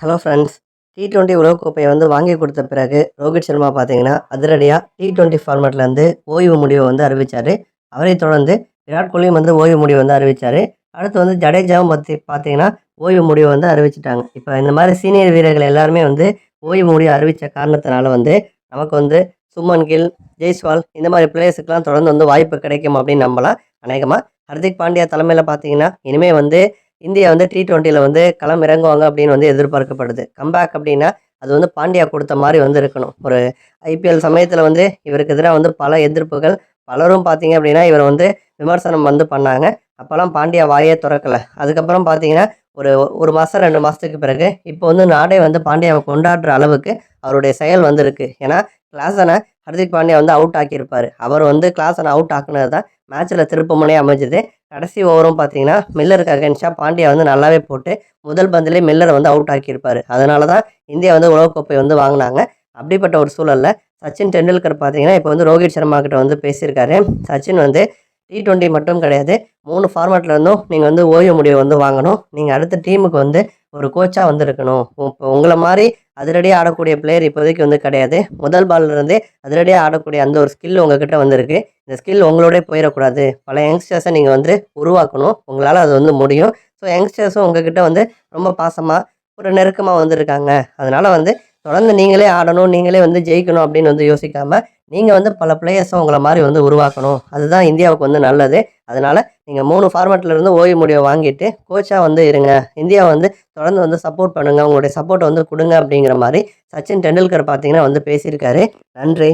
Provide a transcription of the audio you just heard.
Hello friends T twenty உலகக்கோப்பையை வந்து வாங்கி கொடுத்த பிறகு ரோஹித் சர்மா பார்த்தீங்கன்னா அதிரடியாக டி டுவெண்ட்டி ஃபார்மேட்லேருந்து ஓய்வு முடிவை வந்து அறிவித்தார் அவரை தொடர்ந்து விராட் கோலியும் வந்து ஓய்வு முடிவை வந்து அறிவித்தார் அடுத்து வந்து ஜடேஜாவும் பற்றி பார்த்தீங்கன்னா ஓய்வு முடிவை வந்து அறிவிச்சிட்டாங்க. இப்போ இந்த மாதிரி சீனியர் வீரர்கள் எல்லாருமே வந்து ஓய்வு முடிவை அறிவித்த காரணத்தினால வந்து நமக்கு வந்து சுமன் கில் ஜெய்ஸ்வால் இந்த மாதிரி பிளேயர்ஸுக்கெலாம் தொடர்ந்து வந்து வாய்ப்பு கிடைக்கும் அப்படின்னு நம்பலாம். அநேகமாக ஹர்திக் பாண்டியா தலைமையில் பார்த்தீங்கன்னா இனிமேல் வந்து இந்தியா வந்து டி டுவெண்ட்டியில் வந்து களம் இறங்குவாங்க அப்படின்னு வந்து எதிர்பார்க்கப்படுது. கம்பேக் அப்படின்னா அது வந்து பாண்டியா கொடுத்த மாதிரி வந்து இருக்கணும். ஒரு ஐபிஎல் சமயத்தில் வந்து இவருக்கு எதிராக வந்து பல எதிர்ப்புகள் பலரும் பார்த்தீங்க அப்படின்னா இவர் வந்து விமர்சனம் வந்து பண்ணாங்க. அப்போல்லாம் பாண்டியா வாயே திறக்கலை. அதுக்கப்புறம் பார்த்தீங்கன்னா ஒரு ஒரு மாதம் ரெண்டு மாதத்துக்கு பிறகு இப்போ வந்து நாடே வந்து பாண்டியாவை கொண்டாடுற அளவுக்கு அவருடைய செயல் வந்து இருக்குது ஏன்னா கிளாஸனை ஹர்திக் பாண்டியா வந்து அவுட் ஆக்கியிருப்பார். அவர் வந்து கிளாஸனை அவுட் ஆக்குனது தான் மேட்ச்சில் திருப்பமுனையே அமைஞ்சது. கடைசி ஓவரும் பார்த்தீங்கன்னா மில்லருக்கு அகேன்ஸ்டாக பாண்டியா வந்து நல்லாவே போட்டு முதல் பந்திலே மில்லரை வந்து அவுட் ஆக்கியிருப்பார். அதனால தான் இந்தியா வந்து உலகக்கோப்பை வந்து வாங்கினாங்க. அப்படிப்பட்ட ஒரு சூழலில் சச்சின் டெண்டுல்கர் பார்த்தீங்கன்னா இப்போ வந்து ரோஹித் சர்மா கிட்ட வந்து பேசியிருக்காரு. சச்சின் வந்து டி ட்வெண்ட்டி மட்டும் கிடையாது. மூணு ஃபார்மேட்டில் இருந்தும் நீங்கள் வந்து ஓய்வு முடிவை வந்து வாங்கணும். நீங்கள் அடுத்த டீமுக்கு வந்து ஒரு கோச்சாக வந்து இருக்கணும் இப்போ உங்களை மாதிரி அதிரடியாக ஆடக்கூடிய பிளேயர் இப்போதைக்கு வந்து கிடையாது. முதல் பால்லேருந்தே அதிரடியாக ஆடக்கூடிய அந்த ஒரு ஸ்கில் உங்ககிட்ட வந்திருக்கு. இந்த ஸ்கில் உங்களோடய போயிடக்கூடாது பல யங்ஸ்டர்ஸை நீங்கள் வந்து உருவாக்கணும். உங்களால் அது வந்து முடியும். ஸோ யங்ஸ்டர்ஸும் உங்ககிட்ட வந்து ரொம்ப பாசமாக ஒரு நெருக்கமாக வந்திருக்காங்க. அதனால் வந்து தொடர்ந்து நீங்களே ஆடணும் நீங்களே வந்து ஜெயிக்கணும் அப்படின்னு வந்து யோசிக்காமல் நீங்கள் வந்து பல பிளேயர்ஸை உங்களை மாதிரி வந்து உருவாக்கணும். அதுதான் இந்தியாவுக்கு வந்து நல்லது. அதனால் நீங்கள் மூணு ஃபார்மேட்டில் இருந்து ஓய்வு முடிவை வாங்கிட்டு கோச்சாக வந்து இருங்க. இந்தியா வந்து தொடர்ந்து வந்து சப்போர்ட் பண்ணுங்கள் உங்களுடைய சப்போர்ட்டை வந்து கொடுங்க அப்படிங்கிற மாதிரி சச்சின் டெண்டுல்கர் பார்த்தீங்கன்னா வந்து பேசியிருக்காரு. நன்றி.